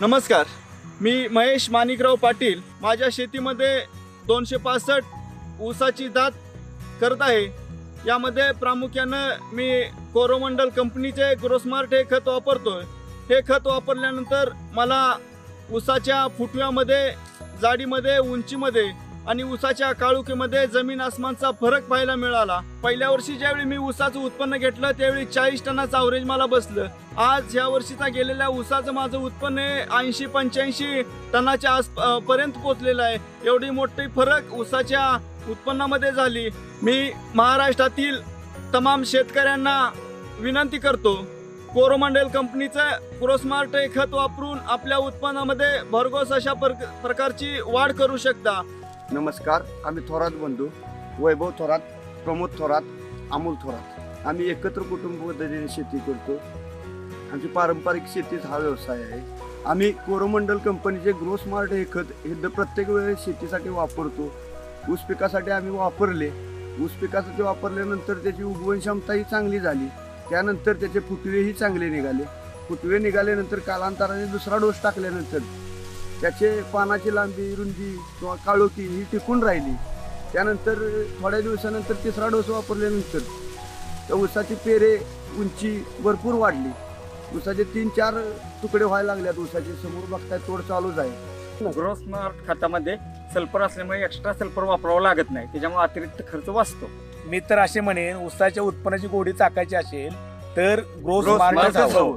नमस्कार. मी महेश माणिकराव पाटील. माझ्या शेतीमध्ये दोनशे पासष्ट ऊसाची दात करत आहे. यामध्ये प्रामुख्यानं मी कोरोमंडल कंपनीचे ग्रोस्मार्ट हे खत वापरतोय. हे खत वापरल्यानंतर मला ऊसाच्या फुटव्यामध्ये जाडीमध्ये उंचीमध्ये आणि ऊसाच्या काळुकीमध्ये जमीन आसमानचा फरक पाहायला मिळाला. पहिल्या वर्षी ज्यावेळी मी ऊसाचं उत्पन्न घेतलं त्यावेळी चाळीस टनाचं अवरेज मला बसलं. आज ह्या वर्षीचा गेलेल्या ऊसाचं माझं उत्पन्न ऐंशी पंच्याऐंशी टनाच्या आस पर्यंत पोचलेलं आहे. एवढी मोठी फरक ऊसाच्या उत्पन्नामध्ये झाली. मी महाराष्ट्रातील तमाम शेतकऱ्यांना विनंती करतो कोरोमंडल कंपनीचं क्रोस्मार्ट हे खत वापरून आपल्या उत्पन्नामध्ये भरघोस अशा प्रक- प्रकारची वाढ करू शकता. नमस्कार आम्ही थोरात बंधू वैभव थोरात प्रमोद थोरात अमोल थोरात. आम्ही एकत्र कुटुंब पद्धतीने शेती करतो. आमची पारंपरिक शेतीच हा व्यवसाय आहे. आम्ही कोरोमंडल कंपनीचे ग्रोसमार्ट हे खत हे द- प्रत्येक वेळेस शेतीसाठी वापरतो. ऊस पिकासाठी आम्ही वापरले. ऊस पिकासाठी वापरल्यानंतर त्याची उगवण क्षमताही चांगली झाली. त्यानंतर त्याचे फुटवेही चांगले निघाले. फुटवे निघाल्यानंतर कालांतराने दुसरा डोस टाकल्यानंतर त्याचे पानाची लांबी रुंदी किंवा काळोखी ही टिकून राहिली. त्यानंतर थोड्या दिवसानंतर तिसरा डोस वापरल्यानंतर त्या ऊसाची पेरे उंची भरपूर वाढली. ऊसाचे तीन चार तुकडे व्हायला लागल्यात ऊसाचे समोर बघताय तोड चालूच आहे. ग्रोस्मार्ट खतामध्ये सल्फर असल्यामुळे एक्स्ट्रा सल्फर वापरावं लागत नाही. त्याच्यामुळे अतिरिक्त खर्च वाचतो. मी तर असे म्हणेन ऊसाच्या उत्पन्नाची गोडी चाकायची असेल तर ग्रो Grow